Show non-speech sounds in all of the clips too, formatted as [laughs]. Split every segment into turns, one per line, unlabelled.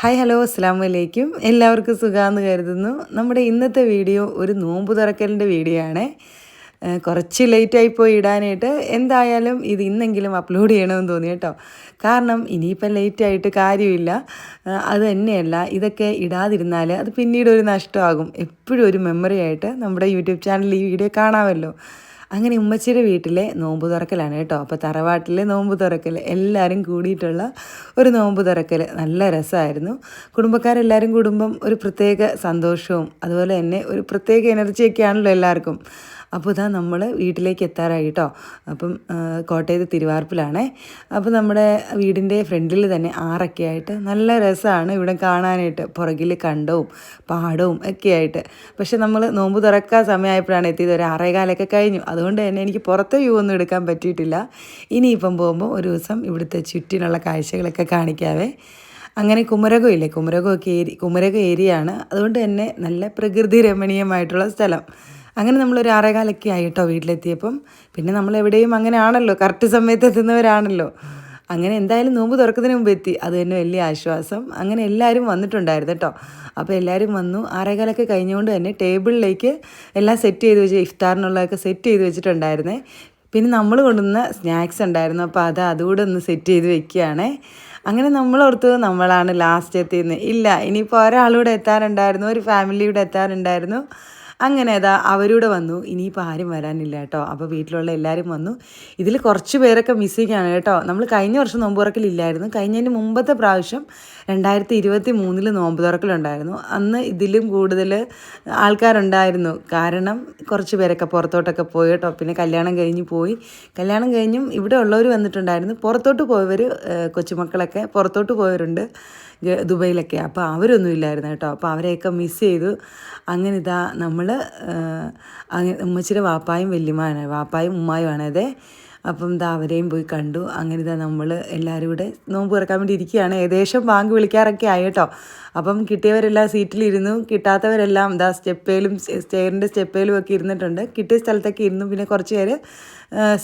Hi hello അസ്സാം വലൈക്കും എല്ലാവർക്കും സുഖമെന്ന് കരുതുന്നു. നമ്മുടെ ഇന്നത്തെ വീഡിയോ ഒരു നോമ്പ് തുറക്കലിന്റെ വീഡിയോ ആണ്. കുറച്ച് ലേറ്റായി പോയി ഇടാനായിട്ട് എന്തായാലും ഇത് ഇന്നെങ്കിലും അപ്ലോഡ് ചെയ്യണമെന്ന് തോന്നി കേട്ടോ. കാരണം ഇനിയിപ്പം ലേറ്റായിട്ട് കാര്യമില്ല. അത് തന്നെയല്ല ഇതൊക്കെ ഇടാതിരുന്നാൽ അത് പിന്നീട് ഒരു നഷ്ടമാകും. എപ്പോഴും ഒരു മെമ്മറി ആയിട്ട് നമ്മുടെ യൂട്യൂബ് ചാനലിൽ ഈ വീഡിയോ കാണാമല്ലോ. അങ്ങനെ ഉമ്മച്ചിയുടെ വീട്ടിലെ നോമ്പ് തുറക്കലാണ് കേട്ടോ. അപ്പോൾ തറവാട്ടിലെ നോമ്പ് തുറക്കൽ എല്ലാവരും കൂടിയിട്ടുള്ള ഒരു നോമ്പ് തുറക്കൽ നല്ല രസമായിരുന്നു. കുടുംബക്കാരെല്ലാവരും കൂടുമ്പം ഒരു പ്രത്യേക സന്തോഷവും അതുപോലെ തന്നെ ഒരു പ്രത്യേക എനർജിയൊക്കെയാണല്ലോ എല്ലാവർക്കും. അപ്പോൾ ഇതാ നമ്മൾ വീട്ടിലേക്ക് എത്താറായി കേട്ടോ അപ്പം കോട്ടയത്ത് തിരുവാർപ്പിലാണേ. അപ്പോൾ നമ്മുടെ വീടിന്റെ ഫ്രണ്ടിൽ തന്നെ ആറൊക്കെ ആയിട്ട് നല്ല രസമാണ് ഇവിടെ കാണാനായിട്ട്. പുറകിൽ കണ്ടവും പാടവും ഒക്കെ ആയിട്ട്. പക്ഷെ നമ്മൾ നോമ്പ് തുറക്കാൻ സമയമായപ്പോഴാണ് എത്തിയത്. ഒരു ആറേകാലൊക്കെ കഴിഞ്ഞു. അതുകൊണ്ട് തന്നെ എനിക്ക് പുറത്തെ വ്യൂ ഒന്നും എടുക്കാൻ പറ്റിയിട്ടില്ല. ഇനിയിപ്പം പോകുമ്പോൾ ഒരു ദിവസം ഇവിടുത്തെ ചുറ്റിനുള്ള കാഴ്ചകളൊക്കെ കാണിക്കാവേ. അങ്ങനെ കുമരകം ഇല്ലേ? കുമരകമൊക്കെ ഏരി കുമരകം ഏരിയയാണ് അതുകൊണ്ട് തന്നെ നല്ല പ്രകൃതി രമണീയമായിട്ടുള്ള സ്ഥലം. അങ്ങനെ നമ്മളൊരു ആറേകാലൊക്കെ ആയിട്ടോ വീട്ടിലെത്തിയപ്പം. പിന്നെ നമ്മൾ എവിടെയും അങ്ങനെ ആണല്ലോ കറക്റ്റ് സമയത്ത് എത്തുന്നവരാണല്ലോ. അങ്ങനെ എന്തായാലും നോമ്പ് തുറക്കുന്നതിന് മുമ്പ് എത്തി. അത് തന്നെ വലിയ ആശ്വാസം. അങ്ങനെ എല്ലാവരും വന്നിട്ടുണ്ടായിരുന്നു കേട്ടോ. അപ്പോൾ എല്ലാവരും വന്നു. ആറേകാലൊക്കെ കഴിഞ്ഞുകൊണ്ട് തന്നെ ടേബിളിലേക്ക് എല്ലാം സെറ്റ് ചെയ്ത് വെച്ച് ഇഫ്താറിനുള്ളതൊക്കെ സെറ്റ് ചെയ്ത് വെച്ചിട്ടുണ്ടായിരുന്നേ. പിന്നെ നമ്മൾ കൊണ്ടുവന്ന സ്നാക്സ് ഉണ്ടായിരുന്നു. അപ്പോൾ അത് അതുകൂടെ ഒന്ന് സെറ്റ് ചെയ്ത് വെക്കുകയാണേ. അങ്ങനെ നമ്മൾ ഓർത്തു നമ്മളാണ് ലാസ്റ്റ് എത്തിയെന്ന്. ഇല്ല ഇനിയിപ്പോൾ ഒരാളൂടെ എത്താറുണ്ടായിരുന്നു. ഒരു ഫാമിലിയുടെ എത്താറുണ്ടായിരുന്നു. അങ്ങനെ അതാ അവരൂടെ വന്നു. ഇനിയിപ്പോൾ ആരും വരാനില്ല കേട്ടോ. അപ്പോൾ വീട്ടിലുള്ള എല്ലാവരും വന്നു. ഇതിൽ കുറച്ച് പേരൊക്കെ മിസ്സിങ് ആണ് കേട്ടോ. നമ്മൾ കഴിഞ്ഞ വർഷം നോമ്പ് തുറക്കലില്ലായിരുന്നു. കഴിഞ്ഞതിന് മുമ്പത്തെ പ്രാവശ്യം രണ്ടായിരത്തി ഇരുപത്തി മൂന്നിൽ നോമ്പ് തുറക്കലുണ്ടായിരുന്നു. അന്ന് ഇതിലും കൂടുതൽ ആൾക്കാരുണ്ടായിരുന്നു. കാരണം കുറച്ച് പേരൊക്കെ പുറത്തോട്ടൊക്കെ പോയി കേട്ടോ. പിന്നെ കല്യാണം കഴിഞ്ഞ് പോയി. കല്യാണം കഴിഞ്ഞും ഇവിടെ ഉള്ളവർ വന്നിട്ടുണ്ടായിരുന്നു. പുറത്തോട്ട് പോയവർ കൊച്ചുമക്കളൊക്കെ പുറത്തോട്ട് പോയവരുണ്ട്. ദുബൈയിലൊക്കെ. അപ്പോൾ അവരൊന്നും ഇല്ലായിരുന്നു കേട്ടോ. അപ്പോൾ അവരെയൊക്കെ മിസ് ചെയ്തു. അങ്ങനെ ഇതാ നമ്മൾ അങ്ങനെ ഉമ്മച്ചിയുടെ വാപ്പായും വല്യമ്മയാണ് വാപ്പായും ഉമ്മായുമാണ്. അതെ അപ്പം ഇതാ അവരെയും പോയി കണ്ടു. അങ്ങനെ ഇതാ നമ്മൾ എല്ലാവരും കൂടെ നോമ്പ് തുറക്കാൻ വേണ്ടി ഇരിക്കുകയാണ്. ഏകദേശം ബാങ്ക് വിളിക്കാറൊക്കെ ആയി കേട്ടോ. അപ്പം കിട്ടിയവരെല്ലാം സീറ്റിലിരുന്നു. കിട്ടാത്തവരെല്ലാം ഇതാ സ്റ്റെപ്പേലും സ്റ്റെയറിന്റെ സ്റ്റെപ്പേലും ഒക്കെ ഇരുന്നിട്ടുണ്ട്. കിട്ടിയ സ്ഥലത്തൊക്കെ ഇരുന്നു. പിന്നെ കുറച്ച് പേര്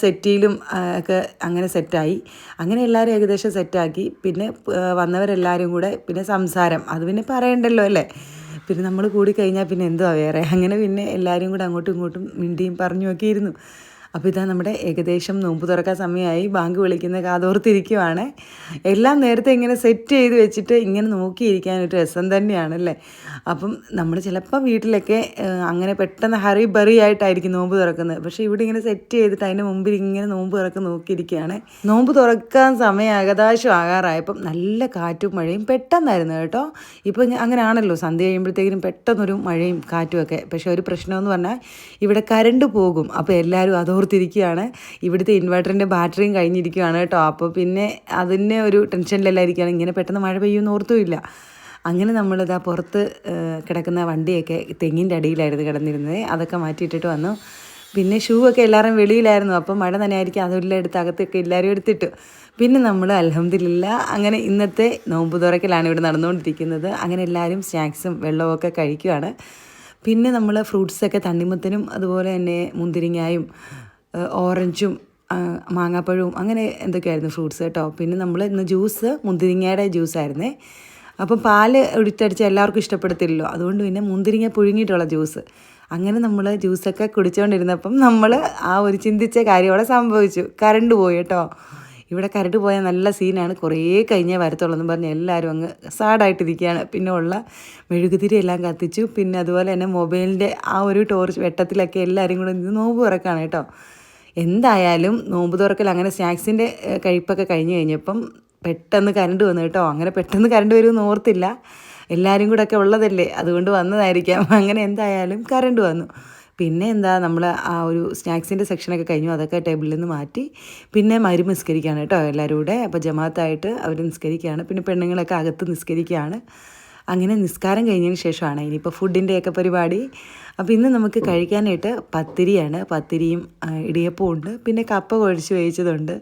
സെറ്റിയിലും ഒക്കെ അങ്ങനെ സെറ്റായി. അങ്ങനെ എല്ലാവരും ഏകദേശം സെറ്റാക്കി. പിന്നെ വന്നവരെല്ലാവരും കൂടെ പിന്നെ സംസാരം. അത് പിന്നെ പറയണ്ടല്ലോ അല്ലേ? പിന്നെ നമ്മൾ കൂടി കഴിഞ്ഞാൽ പിന്നെ എന്തുവാ വേറെ? അങ്ങനെ പിന്നെ എല്ലാവരും കൂടെ അങ്ങോട്ടും ഇങ്ങോട്ടും മിണ്ടിയും പറഞ്ഞു ഒക്കെ ഇരുന്നു. അപ്പോൾ ഇതാ നമ്മുടെ ഏകദേശം നോമ്പ് തുറക്കാൻ സമയമായി. ബാങ്ക് വിളിക്കുന്ന കാതോർത്തിരിക്കുവാണ്. എല്ലാം നേരത്തെ ഇങ്ങനെ സെറ്റ് ചെയ്ത് വെച്ചിട്ട് ഇങ്ങനെ നോക്കിയിരിക്കാൻ ഒരു രസം തന്നെയാണല്ലേ അപ്പം നമ്മൾ ചിലപ്പോൾ വീട്ടിലൊക്കെ അങ്ങനെ പെട്ടെന്ന് ഹറി ബറി ആയിട്ടായിരിക്കും നോമ്പ് തുറക്കുന്നത്. പക്ഷേ ഇവിടെ ഇങ്ങനെ സെറ്റ് ചെയ്തിട്ട് അതിന്റെ മുമ്പിൽ ഇങ്ങനെ നോമ്പ് തുറക്കം നോക്കിയിരിക്കുകയാണ്. നോമ്പ് തുറക്കാൻ സമയം ഏകദേശം ആകാറായപ്പം നല്ല കാറ്റും മഴയും പെട്ടെന്നായിരുന്നു കേട്ടോ. ഇപ്പോൾ അങ്ങനെ അങ്ങനെയാണല്ലോ സന്ധ്യ കഴിയുമ്പോഴത്തേക്കിനും പെട്ടെന്നൊരു മഴയും കാറ്റുമൊക്കെ പക്ഷേ ഒരു പ്രശ്നമെന്ന് പറഞ്ഞാൽ ഇവിടെ കരണ്ട് പോകും. അപ്പോൾ എല്ലാവരും അതോർത്തിരിക്കുകയാണ് ഇവിടുത്തെ ഇൻവെർട്ടറിന്റെ ബാറ്ററിയും കഴിഞ്ഞിരിക്കുകയാണ് കേട്ടോ. അപ്പോൾ പിന്നെ അതിന്റെ ഒരു ടെൻഷനിലല്ലായിരിക്കുകയാണ്. ഇങ്ങനെ പെട്ടെന്ന് മഴ പെയ്യുമെന്ന് ഓർത്തുമില്ല അങ്ങനെ നമ്മളിതാ പുറത്ത് കിടക്കുന്ന വണ്ടിയൊക്കെ തെങ്ങിന്റെ അടിയിലായിരുന്നു കിടന്നിരുന്നത്. അതൊക്കെ മാറ്റിയിട്ടിട്ട് വന്നു. പിന്നെ ഷൂ ഒക്കെ എല്ലാവരും വെളിയിലായിരുന്നു. അപ്പം മഴ തന്നെ ആയിരിക്കും അതെല്ലാം എടുത്ത് അകത്തൊക്കെ എല്ലാവരും എടുത്തിട്ടു. പിന്നെ നമ്മൾ അലഹമില്ല അങ്ങനെ ഇന്നത്തെ നോമ്പ് തുറക്കലാണ് ഇവിടെ നടന്നുകൊണ്ടിരിക്കുന്നത്. അങ്ങനെ എല്ലാവരും സ്നാക്സും വെള്ളവും ഒക്കെ കഴിക്കുകയാണ് പിന്നെ നമ്മൾ ഫ്രൂട്ട്സൊക്കെ തണ്ണിമത്തനും അതുപോലെ തന്നെ മുന്തിരിങ്ങായും ഓറഞ്ചും മാങ്ങാപ്പഴവും അങ്ങനെ എന്തൊക്കെയായിരുന്നു ഫ്രൂട്ട്സ് കേട്ടോ. പിന്നെ നമ്മൾ ഇന്ന് ജ്യൂസ് മുന്തിരിങ്ങയുടെ ജ്യൂസായിരുന്നേ. അപ്പം പാൽ ഒഴിച്ചടിച്ച് എല്ലാവർക്കും ഇഷ്ടപ്പെടത്തില്ലല്ലോ. അതുകൊണ്ട് പിന്നെ മുന്തിരിങ്ങ പുഴുങ്ങിയിട്ടുള്ള ജ്യൂസ്. അങ്ങനെ നമ്മൾ ജ്യൂസൊക്കെ കുടിച്ചുകൊണ്ടിരുന്നപ്പം നമ്മൾ ആ ഒരു ചിന്തിച്ച കാര്യം അവിടെ സംഭവിച്ചു. കറണ്ട് പോയി കേട്ടോ. ഇവിടെ കരണ്ട് പോയാൽ നല്ല സീനാണ്. കുറേ കഴിഞ്ഞേ വരത്തുള്ളൂ എന്ന് പറഞ്ഞ് എല്ലാവരും അങ്ങ് സാഡായിട്ടിരിക്കുകയാണ്. പിന്നെ ഉള്ള മെഴുകുതിരി എല്ലാം കത്തിച്ചു. പിന്നെ അതുപോലെ തന്നെ മൊബൈലിന്റെ ആ ഒരു ടോർച്ച് വെട്ടത്തിലൊക്കെ എല്ലാവരും കൂടെ നോമ്പ് തുറക്കാണ് കേട്ടോ. എന്തായാലും നോമ്പ് തുറക്കൽ അങ്ങനെ സ്നാക്സിന്റെ കഴിപ്പൊക്കെ കഴിഞ്ഞ് കഴിഞ്ഞപ്പം പെട്ടെന്ന് കരണ്ട് വന്നു കേട്ടോ. അങ്ങനെ പെട്ടെന്ന് കരണ്ട് വരുമെന്ന് ഓർത്തില്ല. എല്ലാവരും കൂടെ ഒക്കെ ഉള്ളതല്ലേ? അതുകൊണ്ട് വന്നതായിരിക്കാം. [laughs] അങ്ങനെ എന്തായാലും കരണ്ട് വന്നു. പിന്നെ എന്താ നമ്മൾ ആ ഒരു സ്നാക്സിന്റെ സെക്ഷനൊക്കെ കഴിഞ്ഞു. അതൊക്കെ ടേബിളിൽ നിന്ന് മാറ്റി പിന്നെ മരു നിസ്കരിക്കുകയാണ് കേട്ടോ എല്ലാവരും കൂടെ അപ്പോൾ ജമാഅത്തായിട്ട് അവർ നിസ്കരിക്കുകയാണ് പിന്നെ പെണ്ണുങ്ങളൊക്കെ അകത്ത് നിസ്കരിക്കുകയാണ് അങ്ങനെ നിസ്കാരം കഴിഞ്ഞതിന് ശേഷമാണ് ഇനിയിപ്പോൾ ഫുഡിന്റെയൊക്കെ പരിപാടി. അപ്പോൾ ഇന്ന് നമുക്ക് കഴിക്കാനായിട്ട് പത്തിരിയാണ്. പത്തിരിയും ഇടിയപ്പവും ഉണ്ട്. പിന്നെ കപ്പ കുഴച്ച് വേവിച്ചതുണ്ട്.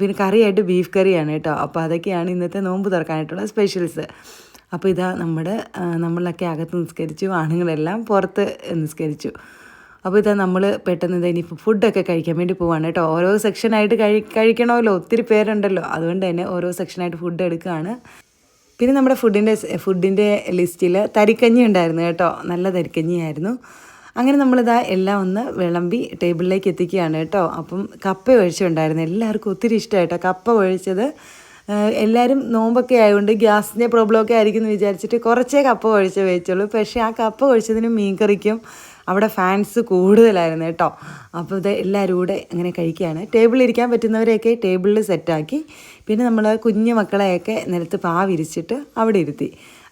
പിന്നെ കറിയായിട്ട് ബീഫ് കറിയാണ് കേട്ടോ. അപ്പോൾ അതൊക്കെയാണ് ഇന്നത്തെ നോമ്പ് തുറക്കാനായിട്ടുള്ള സ്പെഷ്യൽസ്. അപ്പോൾ ഇതാ നമ്മുടെ നമ്മളൊക്കെ അകത്ത് നിസ്കരിച്ചു ആണുങ്ങളെല്ലാം പുറത്ത് നിസ്കരിച്ചു. അപ്പോൾ ഇതാ നമ്മൾ പെട്ടെന്ന് ഇതാ ഇനിയിപ്പോൾ ഫുഡൊക്കെ കഴിക്കാൻ വേണ്ടി പോവാണ് കേട്ടോ. ഓരോ സെക്ഷനായിട്ട് കഴി കഴിക്കണമല്ലോ. ഒത്തിരി പേരുണ്ടല്ലോ. അതുകൊണ്ട് തന്നെ ഓരോ സെക്ഷനായിട്ട് ഫുഡ് എടുക്കുകയാണ്. പിന്നെ നമ്മുടെ ഫുഡിന്റെ ഫുഡിന്റെ ലിസ്റ്റിൽ തരിക്കഞ്ഞി ഉണ്ടായിരുന്നു കേട്ടോ. നല്ല തരിക്കഞ്ഞിയായിരുന്നു. അങ്ങനെ നമ്മളിതാ എല്ലാം ഒന്ന് വിളമ്പി ടേബിളിലേക്ക് എത്തിക്കുകയാണ് കേട്ടോ. അപ്പം കപ്പ ഒഴിച്ചുണ്ടായിരുന്നു. എല്ലാവർക്കും ഒത്തിരി ഇഷ്ടമായിട്ടോ. കപ്പ ഒഴിച്ചത് എല്ലാവരും നോമ്പൊക്കെ ആയതുകൊണ്ട് ഗ്യാസിന്റെ പ്രോബ്ലം ഒക്കെ ആയിരിക്കും എന്ന് വിചാരിച്ചിട്ട് കുറച്ചേ കപ്പ ഒഴിച്ച് വെച്ചുള്ളൂ. പക്ഷേ ആ കപ്പ ഒഴിച്ചതിനും മീൻകറിക്കും അവിടെ ഫാൻസ് കൂടുതലായിരുന്നു കേട്ടോ. അപ്പോൾ ഇത് എല്ലാവരും കൂടെ അങ്ങനെ കഴിക്കുകയാണ്. ടേബിളിൽ ഇരിക്കാൻ പറ്റുന്നവരെയൊക്കെ ടേബിളിൽ സെറ്റാക്കി പിന്നെ നമ്മൾ കുഞ്ഞു മക്കളെയൊക്കെ നിലത്ത് പാവിരിച്ചിട്ട് അവിടെ ഇരുത്തി.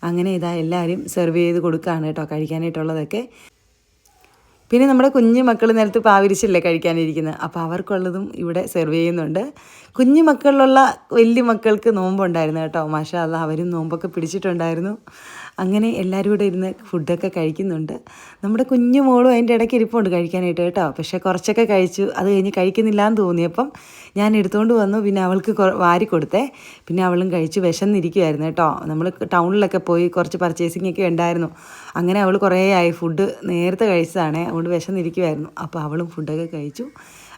അങ്ങനെ ഇതാ എല്ലാവരും സെർവ് ചെയ്ത് കൊടുക്കുകയാണ് കേട്ടോ കഴിക്കാനായിട്ടുള്ളതൊക്കെ. പിന്നെ നമ്മുടെ കുഞ്ഞു മക്കൾ നിലത്ത് പാവിരിച്ചല്ലേ കഴിക്കാനിരിക്കുന്നത്. അപ്പോൾ അവർക്കുള്ളതും ഇവിടെ സെർവ് ചെയ്യുന്നുണ്ട്. കുഞ്ഞു മക്കളിലുള്ള വലിയ മക്കൾക്ക് നോമ്പുണ്ടായിരുന്നു കേട്ടോ. മാഷാ അല്ല അവരും നോമ്പൊക്കെ പിടിച്ചിട്ടുണ്ടായിരുന്നു. അങ്ങനെ എല്ലാവരും കൂടെ ഇരുന്ന് ഫുഡൊക്കെ കഴിക്കുന്നുണ്ട്. നമ്മുടെ കുഞ്ഞു മോളും അതിന്റെ ഇടയ്ക്ക് ഇരിപ്പുണ്ട് കഴിക്കാനായിട്ട് കേട്ടോ. പക്ഷേ കുറച്ചൊക്കെ കഴിച്ചു. അത് കഴിഞ്ഞ് കഴിക്കുന്നില്ല എന്ന് തോന്നിയപ്പം ഞാൻ എടുത്തുകൊണ്ട് വന്നു. പിന്നെ അവൾക്ക് വാരി കൊടുത്തേ. പിന്നെ അവളും കഴിച്ച് വിശന്നിരിക്കുമായിരുന്നു കേട്ടോ. നമ്മൾ ടൗണിലൊക്കെ പോയി കുറച്ച് പർച്ചേസിംഗ് ഒക്കെ ഉണ്ടായിരുന്നു. അങ്ങനെ അവൾ കുറേ ആയി. ഫുഡ് നേരത്തെ കഴിച്ചതാണേ. അതുകൊണ്ട് വിശന്നിരിക്കുമായിരുന്നു അപ്പോൾ അവളും ഫുഡൊക്കെ കഴിച്ചു.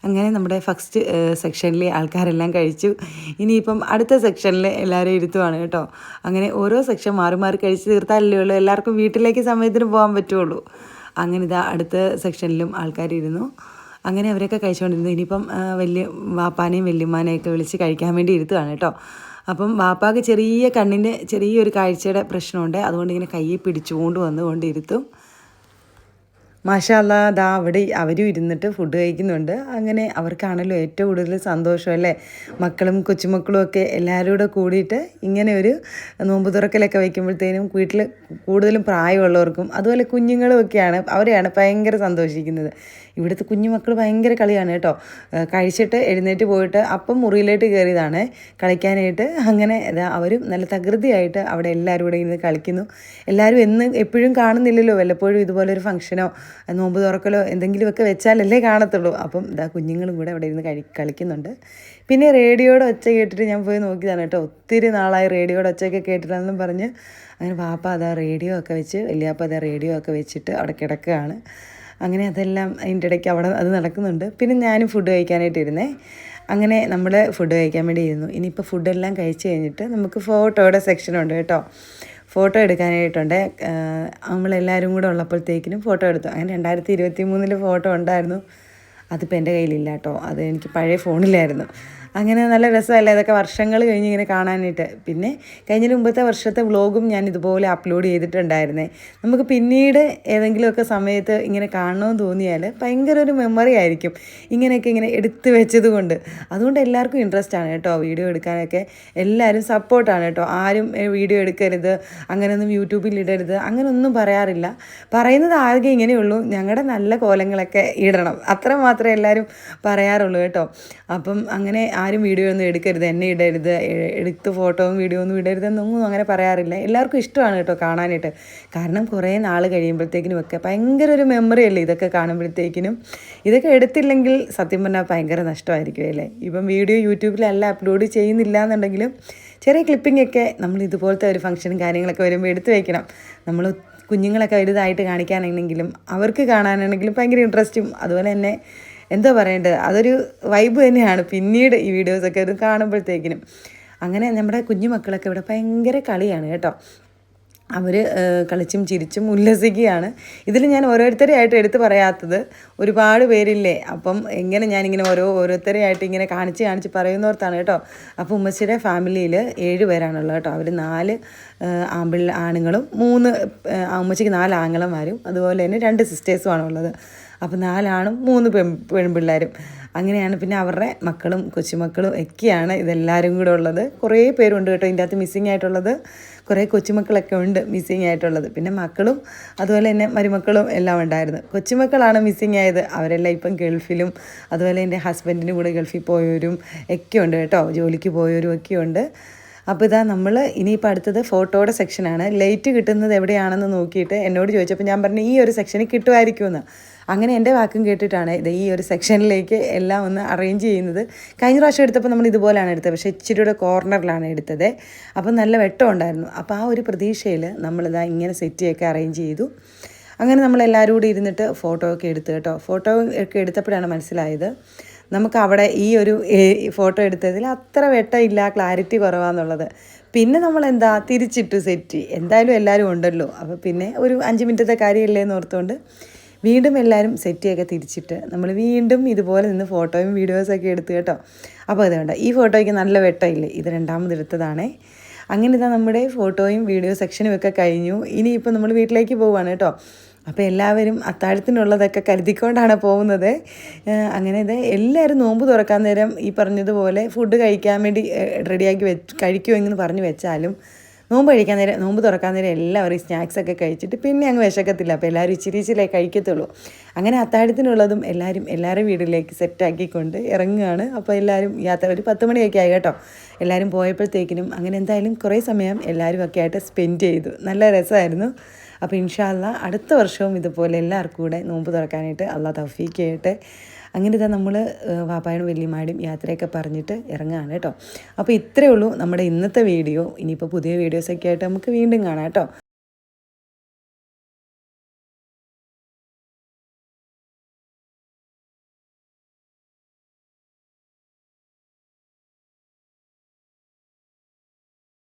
അങ്ങനെ നമ്മുടെ ഫസ്റ്റ് സെക്ഷനിലെ ആൾക്കാരെല്ലാം കഴിച്ചു. ഇനിയിപ്പം അടുത്ത സെക്ഷനിൽ എല്ലാവരും ഇരുത്തുവാണ് കേട്ടോ. അങ്ങനെ ഓരോ സെക്ഷൻ മാറി മാറി കഴിച്ച് തീർത്താലല്ലേ ഉള്ളൂ. എല്ലാവർക്കും വീട്ടിലേക്ക് സമയത്തിന് പോകാൻ പറ്റുള്ളൂ. അങ്ങനെ ഇതാ അടുത്ത സെക്ഷനിലും ആൾക്കാരിരുന്നു. അങ്ങനെ അവരൊക്കെ കഴിച്ചുകൊണ്ടിരുന്നു. ഇനിയിപ്പം വലിയ വാപ്പാനെയും വല്യമ്മാനെയൊക്കെ വിളിച്ച് കഴിക്കാൻ വേണ്ടി ഇരുത്തുകയാണ് കേട്ടോ. അപ്പം വാപ്പാക്ക് ചെറിയ കണ്ണിന്റെ ചെറിയൊരു കാഴ്ചയുടെ പ്രശ്നമുണ്ട്. അതുകൊണ്ട് ഇങ്ങനെ കയ്യിൽ പിടിച്ചുകൊണ്ട് വന്നുകൊണ്ട് ഇരുത്തും മാഷാല്ല ദാ അവിടെ അവരും ഇരുന്നിട്ട് ഫുഡ് കഴിക്കുന്നുണ്ട്. അങ്ങനെ അവർക്കാണല്ലോ ഏറ്റവും കൂടുതൽ സന്തോഷം അല്ലേ? മക്കളും കൊച്ചുമക്കളും ഒക്കെ എല്ലാവരും കൂടെ കൂടിയിട്ട് ഇങ്ങനെ ഒരു നോമ്പ് തുറക്കലൊക്കെ വയ്ക്കുമ്പോഴത്തേനും വീട്ടിൽ കൂടുതലും പ്രായമുള്ളവർക്കും അതുപോലെ കുഞ്ഞുങ്ങളും ഒക്കെയാണ് അവരെയാണ് ഭയങ്കര സന്തോഷിക്കുന്നത്. ഇവിടുത്തെ കുഞ്ഞുമക്കൾ ഭയങ്കര കളിയാണ് കേട്ടോ. കഴിച്ചിട്ട് എഴുന്നേറ്റ് പോയിട്ട് അപ്പം മുറിയിലേക്ക് കയറിയതാണ്. കളിക്കാനായിട്ട് അങ്ങനെ അവരും നല്ല തകൃതിയായിട്ട് അവിടെ എല്ലാവരും കൂടെ ഇരുന്ന് കളിക്കുന്നു. എല്ലാവരും എന്ന് എപ്പോഴും കാണുന്നില്ലല്ലോ. വല്ലപ്പോഴും ഇതുപോലെ ഒരു ഫംഗ്ഷനോ നോമ്പ് തുറക്കലോ എന്തെങ്കിലുമൊക്കെ വെച്ചാലല്ലേ കാണത്തുള്ളൂ. അപ്പം ഇതാ കുഞ്ഞുങ്ങളും കൂടെ അവിടെ ഇരുന്ന് കഴി കളിക്കുന്നുണ്ട്. പിന്നെ റേഡിയോയുടെ ഒച്ച കേട്ടിട്ട് ഞാൻ പോയി നോക്കിയതാണ് കേട്ടോ. ഒത്തിരി നാളായി റേഡിയോയുടെ ഒച്ചയൊക്കെ കേട്ടിട്ടാണെന്നും പറഞ്ഞ്. അങ്ങനെ പാപ്പ അതാ റേഡിയോ ഒക്കെ വെച്ച് വലിയപ്പ അതാ റേഡിയോ ഒക്കെ വെച്ചിട്ട് അവിടെ കിടക്കുകയാണ്. അങ്ങനെ അതെല്ലാം അതിന്റെ ഇടയ്ക്ക് അവിടെ അത് നടക്കുന്നുണ്ട്. പിന്നെ ഞാനും ഫുഡ് കഴിക്കാനായിട്ട് ഇരുന്നേ. അങ്ങനെ നമ്മൾ ഫുഡ് കഴിക്കാൻ വേണ്ടി ഇരുന്നു. ഇനിയിപ്പോൾ ഫുഡെല്ലാം കഴിച്ച് കഴിഞ്ഞിട്ട് നമുക്ക് ഫോട്ടോയുടെ സെക്ഷനുണ്ട് കേട്ടോ. ഫോട്ടോ എടുക്കാനായിട്ടുണ്ട്. നമ്മളെല്ലാവരും കൂടെ ഉള്ളപ്പോഴത്തേക്കിനും ഫോട്ടോ എടുത്തു. അങ്ങനെ രണ്ടായിരത്തി ഇരുപത്തി മൂന്നിൽ ഫോട്ടോ ഉണ്ടായിരുന്നു. അതിപ്പോൾ എന്റെ കയ്യിലില്ല കേട്ടോ. അത് എനിക്ക് പഴയ ഫോണിലായിരുന്നു അങ്ങനെ നല്ല രസമല്ലേ? അതൊക്കെ വർഷങ്ങൾ കഴിഞ്ഞ് ഇങ്ങനെ കാണാനായിട്ട്. പിന്നെ കഴിഞ്ഞ മുമ്പത്തെ വർഷത്തെ വ്ളോഗും ഞാൻ ഇതുപോലെ അപ്ലോഡ് ചെയ്തിട്ടുണ്ടായിരുന്നേ. നമുക്ക് പിന്നീട് ഏതെങ്കിലുമൊക്കെ സമയത്ത് ഇങ്ങനെ കാണണമെന്ന് തോന്നിയാൽ ഭയങ്കര ഒരു മെമ്മറി ആയിരിക്കും ഇങ്ങനെയൊക്കെ ഇങ്ങനെ എടുത്തു വെച്ചത് കൊണ്ട്. അതുകൊണ്ട് എല്ലാവർക്കും ഇൻട്രസ്റ്റ് ആണ് കേട്ടോ വീഡിയോ എടുക്കാനൊക്കെ. എല്ലാവരും സപ്പോർട്ടാണ് കേട്ടോ. ആരും "ഏ, വീഡിയോ എടുക്കരുത് അങ്ങനെയൊന്നും യൂട്യൂബിൽ ഇടരുത് അങ്ങനെയൊന്നും പറയാറില്ല. പറയുന്നത് ആകെ ഇങ്ങനെയുള്ളൂ. ഞങ്ങളുടെ നല്ല കോലങ്ങളൊക്കെ ഇടണം. അത്ര മാത്രമേ എല്ലാവരും പറയാറുള്ളൂ കേട്ടോ. അപ്പം അങ്ങനെ ആരും വീഡിയോ ഒന്നും എടുക്കരുത് എന്നെ ഇടരുത് എടുത്ത് ഫോട്ടോയും വീഡിയോ ഒന്നും ഇടരുത് ഇടരുതെന്നൊന്നും അങ്ങനെ പറയാറില്ല. എല്ലാവർക്കും ഇഷ്ടമാണ് കേട്ടോ കാണാനായിട്ട്. കാരണം കുറേ നാൾ കഴിയുമ്പോഴത്തേക്കിനും ഒക്കെ ഭയങ്കര ഒരു മെമ്മറി അല്ലേ ഇതൊക്കെ കാണുമ്പോഴത്തേക്കിനും. ഇതൊക്കെ എടുത്തില്ലെങ്കിൽ സത്യം പറഞ്ഞാൽ ഭയങ്കര നഷ്ടമായിരിക്കും അല്ലേ? ഇപ്പം വീഡിയോ യൂട്യൂബിലല്ല അപ്ലോഡ് ചെയ്യുന്നില്ല എന്നുണ്ടെങ്കിലും ചെറിയ ക്ലിപ്പിംഗ് ഒക്കെ നമ്മൾ ഇതുപോലത്തെ ഒരു ഫംഗ്ഷനും കാര്യങ്ങളൊക്കെ വരുമ്പോൾ എടുത്തു വയ്ക്കണം നമ്മൾ കുഞ്ഞുങ്ങളൊക്കെ വലുതായിട്ട് കാണിക്കാനാണെങ്കിലും അവർക്ക് കാണാനാണെങ്കിലും ഭയങ്കര ഇൻട്രസ്റ്റും അതുപോലെ തന്നെ എന്താ പറയേണ്ടത് അതൊരു വൈബ് തന്നെയാണ്. പിന്നീട് ഈ വീഡിയോസൊക്കെ ഇത് കാണുമ്പോഴത്തേക്കിനും. അങ്ങനെ നമ്മുടെ കുഞ്ഞു മക്കളൊക്കെ ഇവിടെ ഭയങ്കര കളിയാണ് കേട്ടോ. അവർ കളിച്ചും ചിരിച്ചും ഉല്ലസിക്കുകയാണ്. ഇതിൽ ഞാൻ ഓരോരുത്തരെയായിട്ട് എടുത്തു പറയാത്തത് ഒരുപാട് പേരില്ലേ? അപ്പം എങ്ങനെ ഞാനിങ്ങനെ ഓരോ ഓരോരുത്തരെയായിട്ട് ഇങ്ങനെ കാണിച്ച് കാണിച്ച് പറയുന്നോർത്താണ് കേട്ടോ. അപ്പോൾ ഉമ്മച്ചിയുടെ ഫാമിലിയിൽ ഏഴ് പേരാണുള്ളത് കേട്ടോ. അവർ നാല് ആമ്പിൾ ആണുങ്ങളും മൂന്ന് ഉമ്മച്ചിക്ക് നാല് ആങ്ങളന്മാരും അതുപോലെ തന്നെ രണ്ട് സിസ്റ്റേഴ്സും ഉള്ളത് അപ്പോൾ നാലാണും മൂന്ന് പെൺ പെൺപിള്ളേരും. അങ്ങനെയാണ് പിന്നെ അവരുടെ മക്കളും കൊച്ചുമക്കളും ഒക്കെയാണ് ഇതെല്ലാവരും കൂടെ ഉള്ളത്. കുറേ പേരുണ്ട് കേട്ടോ ഇതിന്റെ അകത്ത് മിസ്സിങ് ആയിട്ടുള്ളത്. കുറേ കൊച്ചുമക്കളൊക്കെ ഉണ്ട് മിസ്സിങ് ആയിട്ടുള്ളത്. പിന്നെ മക്കളും അതുപോലെ തന്നെ മരുമക്കളും എല്ലാം ഉണ്ടായിരുന്നു. കൊച്ചുമക്കളാണ് മിസ്സിങ് ആയത്. അവരെല്ലാം ഇപ്പം ഗൾഫിലും അതുപോലെ എന്റെ ഹസ്ബൻഡിന്റെ കൂടെ ഗൾഫിൽ പോയവരും ഒക്കെ ഉണ്ട് കേട്ടോ. ജോലിക്ക് പോയവരും ഒക്കെ ഉണ്ട്. അപ്പോൾ ഇതാ നമ്മൾ ഇനിയിപ്പോൾ അടുത്തത് ഫോട്ടോയുടെ സെക്ഷനാണ് ലൈറ്റ് കിട്ടുന്നത് എവിടെയാണെന്ന് നോക്കിയിട്ട് എന്നോട് ചോദിച്ചപ്പോൾ ഞാൻ പറഞ്ഞു ഈ ഒരു സെക്ഷനിൽ കിട്ടുമായിരിക്കുമെന്ന്. അങ്ങനെ എന്റെ വാക്കും കേട്ടിട്ടാണ് ഇത് ഈ ഒരു സെക്ഷനിലേക്ക് എല്ലാം ഒന്ന് അറേഞ്ച് ചെയ്യുന്നത്. കഴിഞ്ഞ പ്രാവശ്യം എടുത്തപ്പോൾ നമ്മൾ ഇതുപോലെയാണ് എടുത്തത്. പക്ഷേ ഇച്ചിരിയുടെ കോർണറിലാണ് എടുത്തത്. അപ്പം നല്ല വെട്ടം ഉണ്ടായിരുന്നു. അപ്പോൾ ആ ഒരു പ്രതീക്ഷയിൽ നമ്മളിതാ ഇങ്ങനെ സെറ്റിയൊക്കെ അറേഞ്ച് ചെയ്തു. അങ്ങനെ നമ്മളെല്ലാവരും കൂടി ഇരുന്നിട്ട് ഫോട്ടോ ഒക്കെ എടുത്തു കേട്ടോ. ഫോട്ടോ ഒക്കെ എടുത്തപ്പോഴാണ് മനസ്സിലായത്. നമുക്ക് അവിടെ ഈ ഒരു ഫോട്ടോ എടുത്തതിൽ അത്ര വെട്ടമില്ല ക്ലാരിറ്റി കുറവാന്നുള്ളത്. പിന്നെ നമ്മൾ എന്താ തിരിച്ചിട്ട് സെറ്റ് എന്തായാലും എല്ലാവരും ഉണ്ടല്ലോ. അപ്പോൾ പിന്നെ ഒരു അഞ്ച് മിനിറ്റത്തെ കാര്യമില്ലേ എന്ന് ഓർത്തുകൊണ്ട് വീണ്ടും എല്ലാവരും സെറ്റിയൊക്കെ തിരിച്ചിട്ട് നമ്മൾ വീണ്ടും ഇതുപോലെ നിന്ന് ഫോട്ടോയും വീഡിയോസൊക്കെ എടുത്ത് കേട്ടോ. അപ്പോൾ അതുകൊണ്ട് ഈ ഫോട്ടോയ്ക്ക് നല്ല വെട്ടമില്ലേ? ഇത് രണ്ടാമത് എടുത്തതാണേ. അങ്ങനെ ഇതാ നമ്മുടെ ഫോട്ടോയും വീഡിയോ സെക്ഷനും ഒക്കെ കഴിഞ്ഞു. ഇനിയിപ്പോൾ നമ്മൾ വീട്ടിലേക്ക് പോവുകയാണ് കേട്ടോ. അപ്പോൾ എല്ലാവരും അത്താഴത്തിനുള്ളതൊക്കെ കരുതിക്കൊണ്ടാണ് പോകുന്നത്. അങ്ങനെ ഇത് എല്ലാവരും നോമ്പ് തുറക്കാൻ നേരം ഈ പറഞ്ഞതുപോലെ ഫുഡ് കഴിക്കാൻ വേണ്ടി റെഡിയാക്കി വെച്ച് കഴിക്കുമെന്ന് പറഞ്ഞ് വെച്ചാലും നോമ്പ് കഴിക്കാൻ നേരം നോമ്പ് തുറക്കാൻ നേരം എല്ലാവരും സ്നാക്സ് ഒക്കെ കഴിച്ചിട്ട് പിന്നെ അങ്ങ് വിശക്കത്തില്ല. അപ്പോൾ എല്ലാവരും ഇച്ചിരി ഇച്ചിരി കഴിക്കത്തുള്ളൂ. അങ്ങനെ അത്താഴത്തിനുള്ളതും എല്ലാവരും എല്ലാവരും വീട്ടിലേക്ക് സെറ്റാക്കിക്കൊണ്ട് ഇറങ്ങുകയാണ്. അപ്പോൾ എല്ലാവരും യാത്ര ഒരു പത്ത് മണിയൊക്കെ ആയി കേട്ടോ. എല്ലാവരും പോയപ്പോഴത്തേക്കിനും അങ്ങനെ എന്തായാലും കുറേ സമയം എല്ലാവരും ഒക്കെ ആയിട്ട് സ്പെൻഡ് ചെയ്തു. നല്ല രസമായിരുന്നു. അപ്പോൾ ഇൻഷാല്ല അടുത്ത വർഷവും ഇതുപോലെ എല്ലാവർക്കും കൂടെ നോമ്പ് തുറക്കാനായിട്ട് അള്ളാഹ് തഫീക്ക് ചെയ്യട്ടെ അങ്ങനെ ഇതാ നമ്മൾ വാപ്പായോടും വല്യമാടും യാത്രയൊക്കെ പറഞ്ഞിട്ട് ഇറങ്ങുകയാണ് കേട്ടോ. അപ്പോൾ ഇത്രയേ ഉള്ളൂ നമ്മുടെ ഇന്നത്തെ വീഡിയോ. ഇനിയിപ്പോൾ പുതിയ വീഡിയോസൊക്കെ ആയിട്ട് നമുക്ക് വീണ്ടും കാണാം കേട്ടോ.